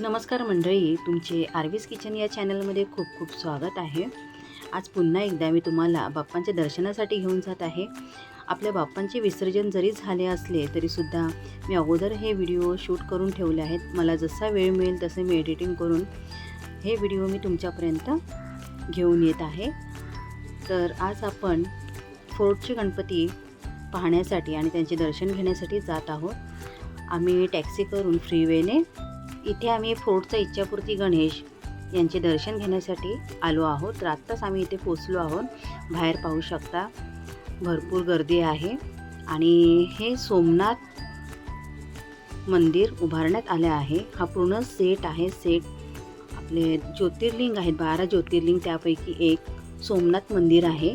नमस्कार मंडळी तुमचे आरवीस किचन या चॅनलमध्ये खूप खूप स्वागत आहे. आज पुन्हा एकदा मी तुम्हाला बाप्पांच्या दर्शनासाठी घेऊन जात आहे. आपल्या बाप्पांचे विसर्जन जरी झाले असले तरीसुद्धा मी अगोदर हे व्हिडिओ शूट करून ठेवले आहेत. मला जसा वेळ मिळेल तसे मी एडिटिंग करून हे व्हिडिओ मी तुमच्यापर्यंत घेऊन येत आहे. तर आज आपण फोर्टचे गणपती पाहण्यासाठी आणि त्यांचे दर्शन घेण्यासाठी जात आहोत. आम्ही टॅक्सी करून फ्रीवेने इथे आम्ही फोर्टचा इच्छापूर्ती गणेश यांचे दर्शन घेण्यासाठी आलो आहोत. रात्रच आत्ताच आम्ही इथे पोचलो आहोत. बाहेर पाहू शकता भरपूर गर्दी आहे. आणि हे सोमनाथ मंदिर उभारण्यात आले आहे. हा पूर्ण सेट आहे. सेट आपले ज्योतिर्लिंग आहेत. बारा ज्योतिर्लिंग त्यापैकी एक सोमनाथ मंदिर आहे.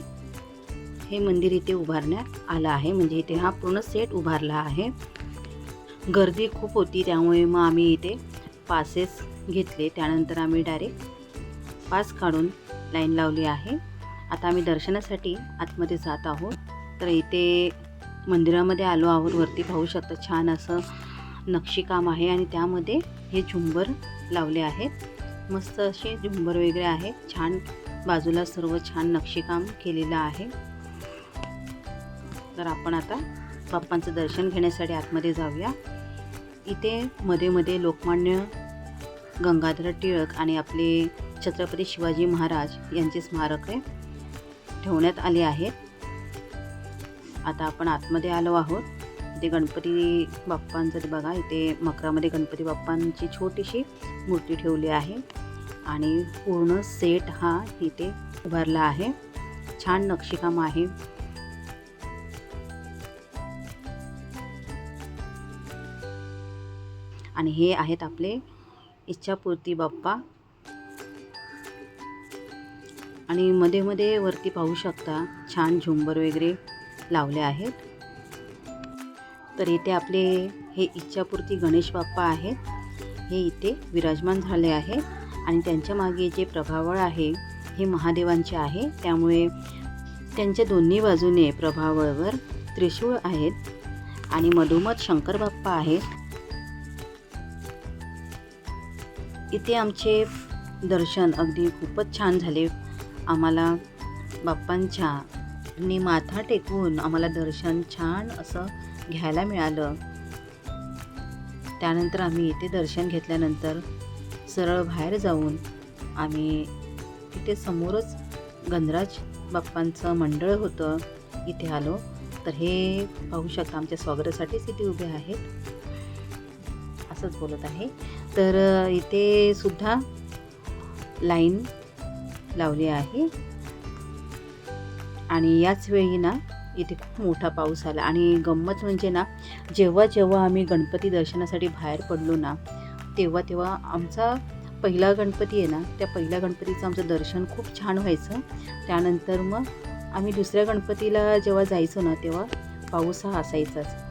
हे मंदिर इथे उभारण्यात आलं आहे. म्हणजे इथे हा पूर्ण सेट उभारला आहे. गर्दी खूप होती त्यामुळे मग आम्ही इथे पासेस घेतले त्यानंतर आम्ही डायरेक्ट पास काढून लाईन लावली आहे. आता आम्ही दर्शनासाठी आतमध्ये जात आहोत. तर इथे मंदिरामध्ये आलो आहोत वरती पाहू शकता छान असं नक्षीकाम आहे आणि त्यामध्ये हे झुंबर लावले आहेत. मस्त असे झुंबर वगैरे आहेत. छान बाजूला सर्व छान नक्षीकाम केलेलं आहे. तर आपण आता बाप्पांचं दर्शन घेण्यासाठी आतमध्ये जाऊया. इथे मध्ये मध्ये लोकमान्य गंगाधर टिळक आणि आपले छत्रपती शिवाजी महाराज यांची स्मारक आहे ठेवण्यात आली आहेत. आता आपण आतमध्ये आलो आहोत. ते गणपती बाप्पांचं ते बघा इथे मकरामध्ये गणपती बाप्पांची छोटीशी मूर्ती ठेवली आहे आणि पूर्ण सेट हा इथे उभारला आहे. छान नक्षीकाम आहे. आणि हे आहेत आपले इच्छापूर्ती बाप्पा. आणि मध्ये मध्ये वरती पाहू शकता छान झुंबर वगैरे लावले आहेत. तर इथे आपले हे इच्छापूर्ती गणेश बाप्पा आहेत. हे इथे विराजमान झाले आहे. आणि त्यांच्या मागे जे प्रभावळ आहे हे महादेवांचे आहे. त्यामुळे त्यांच्या दोन्ही बाजूने प्रभावळवर त्रिशूळ आहेत. आणि मधोमध शंकर बाप्पा आहेत. इथे आमचे दर्शन अगदी खूपच छान झाले. आम्हाला बाप्पांच्या नी माथा टेकवून आम्हाला दर्शन छान असं घ्यायला मिळालं. त्यानंतर आम्ही इथे दर्शन घेतल्यानंतर सरळ बाहेर जाऊन आम्ही तिथे समोरच गणराज बाप्पांचं मंडळ होतं. इथे आलो. तर हे पाहू शकता आमच्या स्वागतासाठीच इथे उभे आहेत. असंच बोलत आहे. तर इथे सुद्धा लाईन लावली आहे. आणि याच वेळी ना इथे खूप मोठा पाऊस आला. आणि गंमत म्हणजे ना जेव्हा जेव्हा आम्ही गणपती दर्शनासाठी बाहेर पडलो ना तेव्हा तेव्हा आमचा पहिला गणपती आहे ना त्या पहिल्या गणपतीचं आमचं दर्शन खूप छान व्हायचं. त्यानंतर मग आम्ही दुसऱ्या गणपतीला जेव्हा जायचो ना तेव्हा पाऊस हा असायचाच.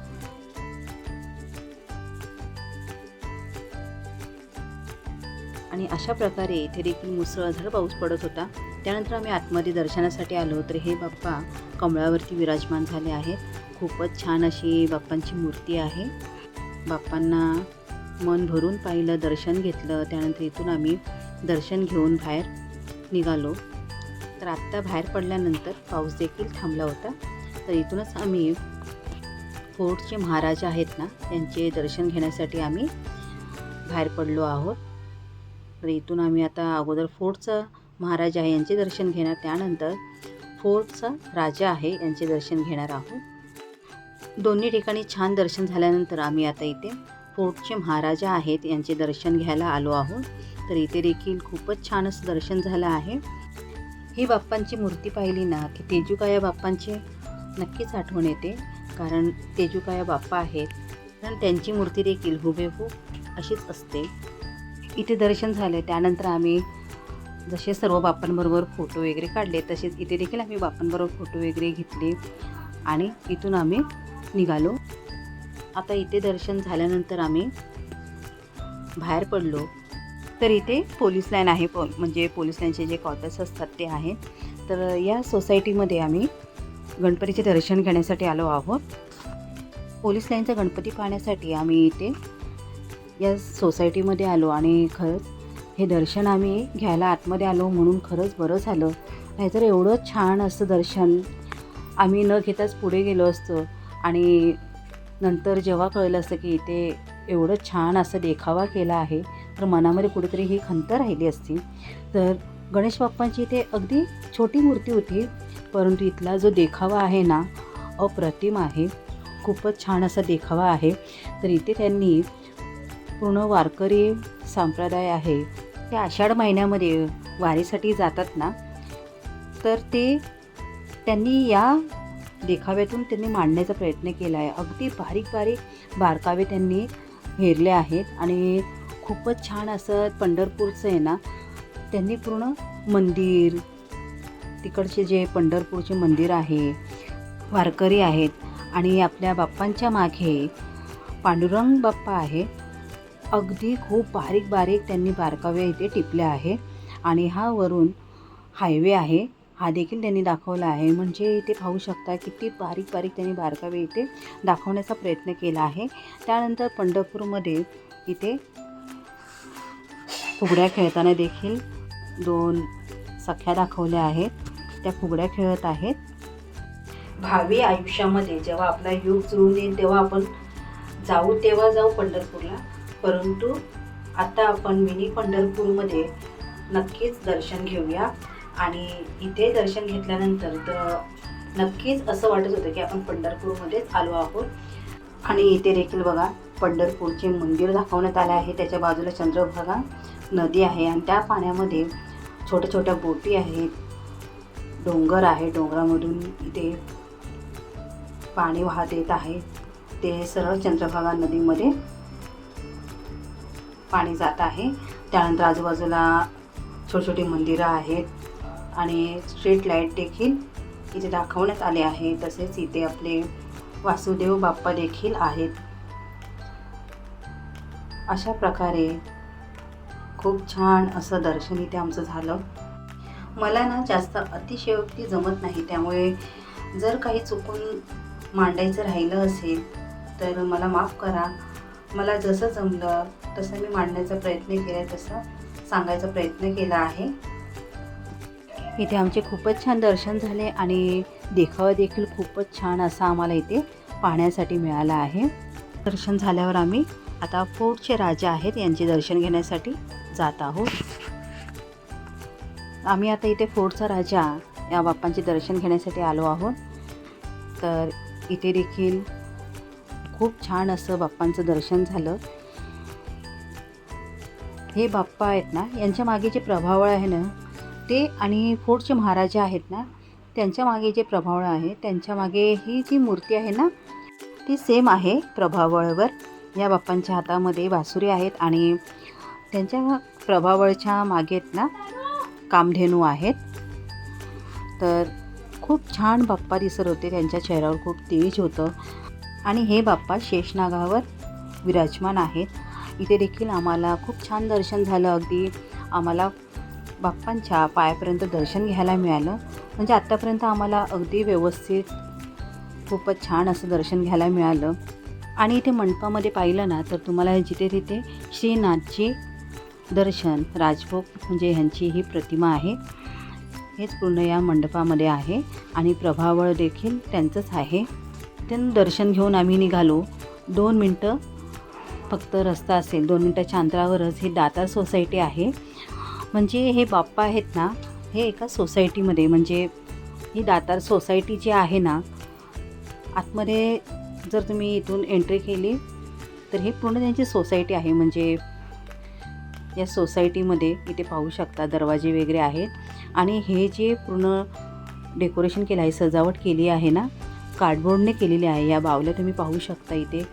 आणि अशा प्रकारे इथे देखील मुसळधार पाऊस पडत होता. त्यानंतर आम्ही आतमध्ये दर्शनासाठी आलो तर हे बाप्पा कमळावरती विराजमान झाले आहेत. खूपच छान अशी बाप्पांची मूर्ती आहे. बाप्पांना मन भरून पाहिलं दर्शन घेतलं. त्यानंतर इथून आम्ही दर्शन घेऊन बाहेर निघालो. तर आत्ता बाहेर पडल्यानंतर पाऊस देखील थांबला होता. तर इथूनच आम्ही फोर्टचे महाराज आहेत ना त्यांचे दर्शन घेण्यासाठी आम्ही बाहेर पडलो आहोत. तर इथून आम्ही आता अगोदर फोर्टचा महाराज आहे यांचे दर्शन घेणार. त्यानंतर फोर्टचा राजा आहे यांचे दर्शन घेणार आहोत. दोन्ही ठिकाणी छान दर्शन झाल्यानंतर आम्ही आता इथे फोर्टचे महाराजा आहेत यांचे दर्शन घ्यायला आलो आहोत. तर इथे देखील खूपच छान असं दर्शन झालं आहे. ही बाप्पांची मूर्ती पाहिली ना की तेजुकाया बाप्पांची नक्कीच आठवण येते. कारण तेजुकाया बाप्पा आहेत. कारण त्यांची मूर्ती देखील हुबेहूब अशीच असते. इथे दर्शन झाले त्यानंतर आम्ही जसे सर्व बाप्पांबरोबर फोटो वगैरे काढले तसेच इथे देखील आम्ही बाप्पांबरोबर फोटो वगैरे घेतले आणि इथून आम्ही निघालो. आता इथे दर्शन झाल्यानंतर आम्ही बाहेर पडलो. तर इथे पोलीस लाईन आहे पो म्हणजे पोलीस लाईनचे जे क्वार्टर्स असतात ते आहे. तर या सोसायटीमध्ये आम्ही गणपतीचे दर्शन घेण्यासाठी आलो आहोत. पोलीस लाईनचा गणपती पाहण्यासाठी आम्ही इथे या सोसायटीमध्ये आलो आणि खरंच हे दर्शन आम्ही घ्यायला आतमध्ये आलो म्हणून खरंच बरं झालं. नाहीतर एवढं छान असं दर्शन आम्ही न घेताच पुढे गेलो असतो. आणि नंतर जेव्हा कळलं असतं की इथे एवढं छान असं देखावा केला आहे तर मनामध्ये कुठेतरी ही खंत राहिली असती. तर गणेश बाप्पांची इथे अगदी छोटी मूर्ती होती परंतु इथला जो देखावा आहे ना अप्रतिम आहे. खूपच छान असा देखावा आहे. तर इथे त्यांनी पूर्ण वारकरी संप्रदाय आहे. ते आषाढ महिन्यामध्ये वारीसाठी जातात ना? तर ते त्यांनी या देखाव्यातून त्यांनी मांडण्याचा प्रयत्न केला आहे. अगदी बारीक बारीक बारकावे त्यांनी हेरले आहेत आणि खूपच छान असं पंढरपूरचं आहे ना? त्यांनी पूर्ण मंदिर तिकडचे जे पंढरपूरचे मंदिर आहे वारकरी आहेत आणि आपल्या बाप्पांच्या मागे पांडुरंग बाप्पा आहे. अगदी खूप बारीक बारीक त्यांनी बारकावे इथे टिपले आहे. आणि हा वरून हायवे आहे. हा देखील त्यांनी दाखवला आहे. म्हणजे इथे पाहू शकता किती बारीक बारीक त्यांनी बारकावे इथे दाखवण्याचा प्रयत्न केला आहे. त्यानंतर पंढरपूरमध्ये इथे फुगड्या खेळताना देखील दोन सख्या दाखवल्या आहेत. त्या फुगड्या खेळत आहेत. भावी आयुष्यामध्ये जेव्हा आपला युग जुळून येईल तेव्हा आपण जाऊ तेव्हा जाऊ पंढरपूरला. परंतु आता आपण मिनी पंढरपूरमध्ये नक्कीच दर्शन घेऊया. आणि इथे दर्शन घेतल्यानंतर तर नक्कीच असं वाटत होतं की आपण पंढरपूरमध्येच आलो आहोत. आणि इथे देखील बघा पंढरपूरचे मंदिर दाखवण्यात आले आहे. त्याच्या बाजूला चंद्रभागा नदी आहे आणि त्या पाण्यामध्ये छोट्या छोट्या बोटी आहेत. डोंगर आहे. डोंगरामधून इथे पाणी वाहत येत आहे. ते सरळ चंद्रभागा नदीमध्ये पाणी जात आहे. त्यानंतर आजूबाजूला छोटी छोटी मंदिरं आहेत आणि स्ट्रीट लाइट देखील इथे दाखवण्यात आले आहे. तसेच इथे आपले वासुदेव बाप्पा देखील आहेत. अशा प्रकारे खूप छान असं दर्शन इथे आमचं झालं. मला ना जास्त अतिशयोक्ती जमत नाही. त्यामुळे जर काही चुकून मांडायचं राहिलं असेल तर मला माफ करा. मला जसं जमलं तसं मी मांडण्याचा प्रयत्न केला तसं सांगायचा प्रयत्न केला आहे. इथे आमचे खूपच छान दर्शन झाले आणि देखावा देखील खूपच छान असा आम्हाला इथे पाहण्यासाठी मिळाला आहे. दर्शन झाल्यावर आम्ही आता फोर्टचे राजा आहेत यांचे दर्शन घेण्यासाठी जात आहोत. आम्ही आता इथे फोर्टचा राजा या बाप्पांचे दर्शन घेण्यासाठी आलो आहोत. तर इथे देखील खूप छान असं बाप्पांचं दर्शन झालं. हे बाप्पा आहेत ना यांच्या मागे जे प्रभावळ आहे ना ते आणि फोर्टचे महाराजा आहेत ना त्यांच्या मागे जे प्रभावळ आहे त्यांच्या मागे ही जी मूर्ती आहे ना ती सेम आहे प्रभावळवर. या बाप्पांच्या हातामध्ये बासुरी आहेत आणि त्यांच्या प्रभावळच्या मागे आहेत ना कामधेनू आहेत. तर खूप छान बाप्पा दिसत होते त्यांच्या चेहऱ्यावर खूप तेज होतं. आणि हे बाप्पा शेषनागावर विराजमान आहेत. इथे देखील आम्हाला खूप छान दर्शन झालं. अगदी आम्हाला बाप्पांच्या पायापर्यंत दर्शन घ्यायला मिळालं. म्हणजे आत्तापर्यंत आम्हाला अगदी व्यवस्थित खूपच छान असं दर्शन घ्यायला मिळालं. आणि इथे मंडपामध्ये पाहिलं ना तर तुम्हाला जिथे तिथे श्रीनाथजी दर्शन राजभोग म्हणजे ह्यांची ही प्रतिमा आहे. हेच पूर्ण या मंडपामध्ये आहे. आणि प्रभावळ देखील त्यांचंच आहे. त्यांना दर्शन घेऊन आम्ही निघालो. दोन मिनटं फक्त रस्ता असेल. दोन मिनटाच्या अंतरावरच ही दातार सोसायटी आहे. म्हणजे हे बाप्पा आहेत ना हे एका सोसायटीमध्ये म्हणजे ही दातार सोसायटी जी आहे ना आतमध्ये जर तुम्ही इथून एंट्री केली तर हे पूर्ण त्यांची सोसायटी आहे. म्हणजे या सोसायटीमध्ये इथे पाहू शकता दरवाजे वगैरे आहेत. आणि हे जे पूर्ण डेकोरेशन केलं आहे सजावट केली आहे ना कार्डबोर्डने केलेले आहे. या बावल्या तुम्ही पाहू शकता इथे.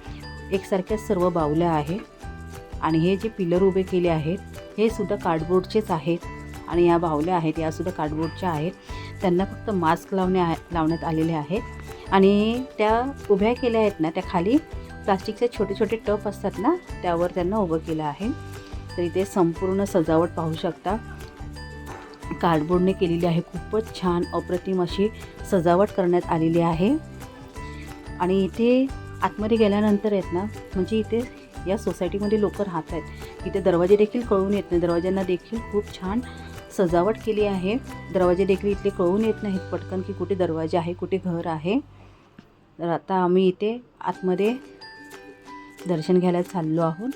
एकसारख्याच सर्व बावल्या आहेत. आणि हे जे पिलर उभे केले आहेत हे सुद्धा कार्डबोर्डचेच आहेत. आणि या बावल्या आहेत यासुद्धा कार्डबोर्डच्या आहेत. त्यांना फक्त मास्क लावण्या लावण्यात आलेले आहेत. आणि त्या उभ्या केल्या आहेत ना त्या खाली प्लास्टिकचे छोटे छोटे टप असतात ना त्यावर त्यांना उभं केलं आहे. तर इथे संपूर्ण सजावट पाहू शकता. कार्डबोर्डने केलेली आहे. खूपच छान अप्रतिम अशी सजावट करण्यात आलेली आहे. आणि इथे आतमध्ये गेल्यानंतर आहेत ना म्हणजे इथे या सोसायटीमध्ये लोक राहत आहेत. इथे दरवाजे देखील कळून येत नाही. दरवाज्यांना देखील खूप छान सजावट केली आहे. दरवाजे देखील इथले कळून येत नाहीत पटकन की कुठे दरवाजे आहे कुठे घर आहे. तर आता आम्ही इथे आतमध्ये दर्शन घ्यायला चाललो आहोत.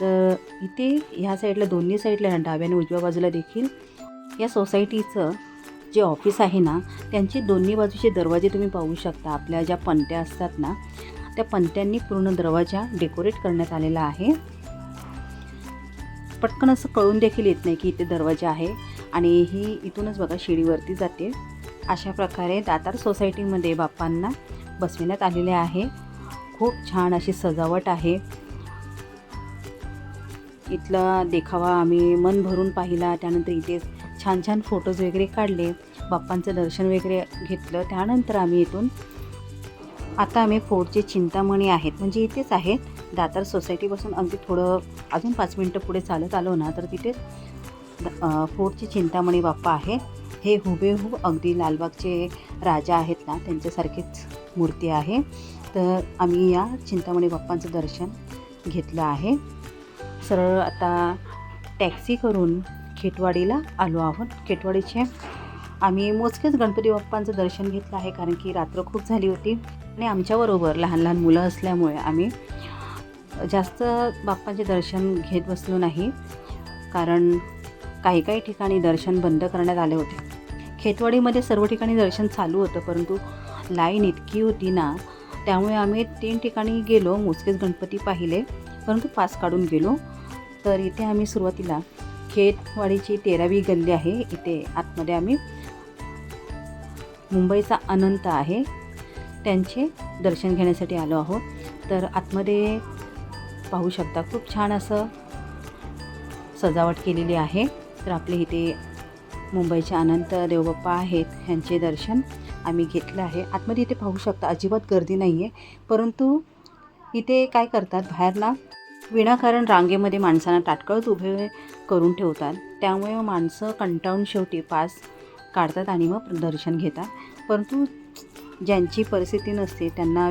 तर इथे ह्या साईडला दोन्ही साईडला डाव्या आणि उजव्या बाजूला देखील या सोसायटीचं जे ऑफिस आहे ना त्यांचे दोन्ही बाजूचे दरवाजे तुम्ही पाहू शकता. आपल्या ज्या पणत्या असतात ना त्या पणत्यांनी पूर्ण दरवाजा डेकोरेट करण्यात आलेला आहे. पटकन असं कळून देखील येत नाही की इथे दरवाजा आहे आणि ही इथूनच बघा शिडीवरती जाते. अशा प्रकारे दातार सोसायटीमध्ये बाप्पांना बसविण्यात आलेले आहे. खूप छान अशी सजावट आहे. इथला देखावा आम्ही मन भरून पाहिला. त्यानंतर इथे छान छान फोटोज वगैरे काढले. बाप्पांचं दर्शन वगैरे घेतलं. त्यानंतर आम्ही इथून आता आम्ही फोर्टचे चिंतामणी आहेत. म्हणजे इथेच आहेत दातार सोसायटीपासून अगदी थोडं अजून पाच मिनटं पुढे चालत आलो ना तर तिथे फोर्टचे चिंतामणी बाप्पा आहे. हे हुबेहूब अगदी लालबागचे राजा आहेत ना त्यांच्यासारखीच मूर्ती आहे. तर आम्ही या चिंतामणी बाप्पांचं दर्शन घेतलं आहे. सरळ आता टॅक्सी करून खेटवाडीला आलो आहोत. खेटवाडीचे आम्ही मोजकेच गणपती बाप्पांचं दर्शन घेतलं आहे कारण की रात्र खूप झाली होती. आणि आमच्याबरोबर लहान लहान मुलं असल्यामुळे आम्ही जास्त बाप्पांचे दर्शन घेत बसलो नाही. कारण काही काही ठिकाणी दर्शन बंद करण्यात आले होते. खेतवाडीमध्ये सर्व ठिकाणी दर्शन चालू होतं परंतु लाईन इतकी होती ना त्यामुळे आम्ही तीन ठिकाणी गेलो मोजकेच गणपती पाहिले. परंतु पास काढून गेलो. तर इथे आम्ही सुरुवातीला खेतवाडीची तेरावी गल्ली आहे. इथे आतमध्ये आम्ही मुंबईचा अनंत आहे. त्यांचे दर्शन घेण्यासाठी आलो आहोत. तर आतमध्ये पाहू शकता खूप छान असं सजावट केलेली आहे. तर आपले इथे मुंबईचे अनंत देवबाप्पा आहेत ह्यांचे दर्शन आम्ही घेतलं आहे. आतमध्ये इथे पाहू शकता अजिबात गर्दी नाही आहे परंतु इथे काय करतात? बाहेर ना विनाकारण रांगेमध्ये माणसांना ताटकळत उभे करून ठेवतात. त्यामुळे माणसं कंटाळून शेवटी पास काढतात आणि मग दर्शन घेतात. परंतु ज्यांची परिस्थिती नसते त्यांना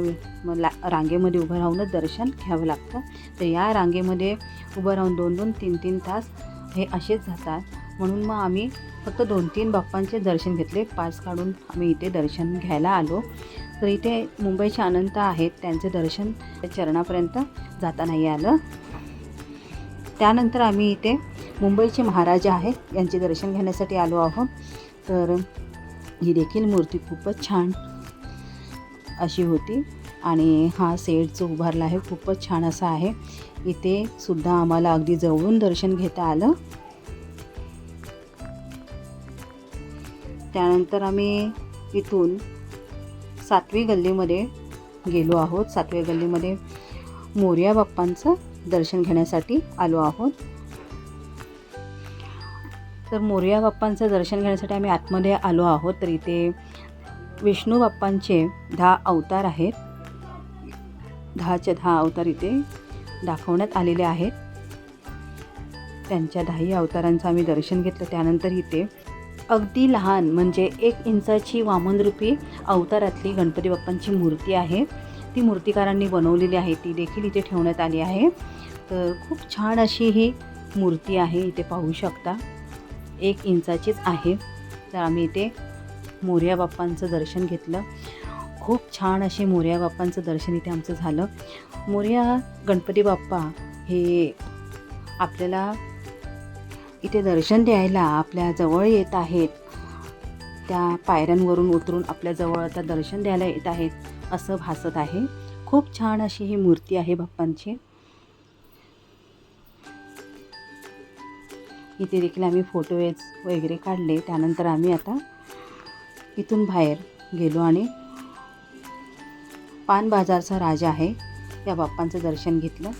ला रांगेमध्ये उभं राहूनच दर्शन घ्यावं लागतं. तर या रांगेमध्ये उभं राहून दोन दोन तीन तीन तास हे असेच जातात. म्हणून मग आम्ही फक्त दोन तीन बाप्पांचे दर्शन घेतले. पास काढून आम्ही इथे दर्शन घ्यायला आलो. तर इथे मुंबईचे अनंत आहेत. त्यांचे दर्शन त्या चरणापर्यंत जाता नाही आलं त्यानंतर आम्ही इथे मुंबईचे महाराजा आहेत. यांचे दर्शन घेण्यासाठी आलो आहोत. तर ही देखील मूर्ती खूपच छान अशी होती. आणि हा सेट जो उभारला आहे खूपच छान असा आहे. इथे सुद्धा आम्हाला अगदी जवळून दर्शन घेता आलं. त्यानंतर आम्ही इथून सातवी गल्लीमध्ये गेलो आहोत. सातव्या गल्लीमध्ये मोर्या बाप्पांचं दर्शन घेण्यासाठी आलो आहोत. तर मोर्या बाप्पांचं दर्शन घेण्यासाठी आम्ही आतमध्ये आलो आहोत तर इथे विष्णू बाप्पांचे दहा अवतार आहेत. दहाचे दहा अवतार इथे दाखवण्यात आलेले आहेत. त्यांच्या दहाही अवतारांचं आम्ही दर्शन घेतलं. त्यानंतर इथे अगदी लहान म्हणजे एक इंचाची वामनरूपी अवतारातली गणपती बाप्पांची मूर्ती आहे. ती मूर्तिकारांनी बनवलेली आहे ती देखील इथे ठेवण्यात आली आहे. तर खूप छान अशी ही मूर्ती आहे इथे पाहू शकता. एक इंचाचीच आहे. तर आम्ही इथे मोर्या बाप्पांचं दर्शन घेतलं. खूप छान असे मोर्या बाप्पांचं दर्शन इथे आमचं झालं. मोर्या गणपती बाप्पा हे आपल्याला इथे दर्शन द्यायला आपल्या जवळ येत आहेत. त्या पायऱ्यांवरून उतरून आपल्याजवळ आता दर्शन द्यायला येत आहेत असं भासत आहे. खूप छान अशी ही मूर्ती आहे बाप्पांची इथे देखील आम्ही फोटो वगैरे काढले. त्यानंतर आम्ही आता इथून बाहेर गेलो आणि पान बाजारचा राजा आहे. या बाप्पांचं दर्शन घेतलं.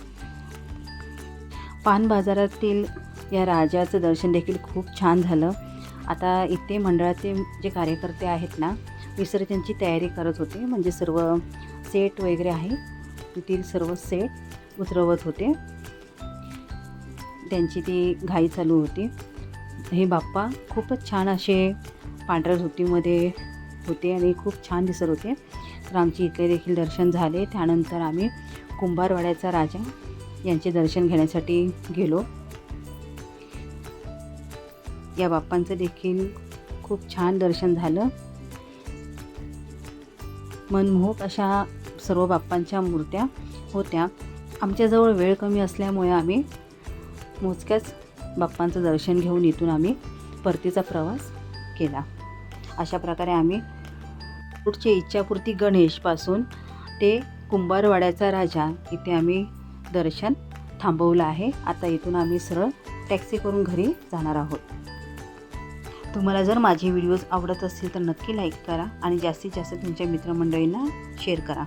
पान बाजारातील या राजाचं दर्शन देखील खूप छान झालं. आता इथे मंडळाचे जे कार्यकर्ते आहेत ना विसर्जनची तयारी करत होते. म्हणजे सर्व सेट वगैरे आहे. तेथील सर्व सेट उतरवत होते. त्यांची ती घाई चालू होती. हे बाप्पा खूपच छान असे पांढऱ्या धोतीमध्ये होते आणि खूप छान दिसत होते. तर आमची इथले देखील दर्शन झाले. त्यानंतर आम्ही कुंभारवाड्याचा राजा यांचे दर्शन घेण्यासाठी गेलो. या बाप्पांचं देखील खूप छान दर्शन झालं. मनमोहक अशा सर्व बाप्पांच्या मूर्त्या होत्या. आमच्याजवळ वेळ कमी असल्यामुळे आम्ही मोजक्याच बाप्पांचं दर्शन घेऊन इथून आम्ही परतीचा प्रवास केला. अशा प्रकारे आम्ही पुढचे इच्छापूर्ती गणेशपासून ते कुंभारवाड्याचा राजा इथे आम्ही दर्शन थांबवलं आहे. आता इथून आम्ही सरळ टॅक्सी करून घरी जाणार आहोत. तुम्हाला जर माझे व्हिडिओज आवडत असतील तर नक्की लाईक करा आणि जास्तीत जास्त तुमच्या मित्रमंडळींना शेअर करा.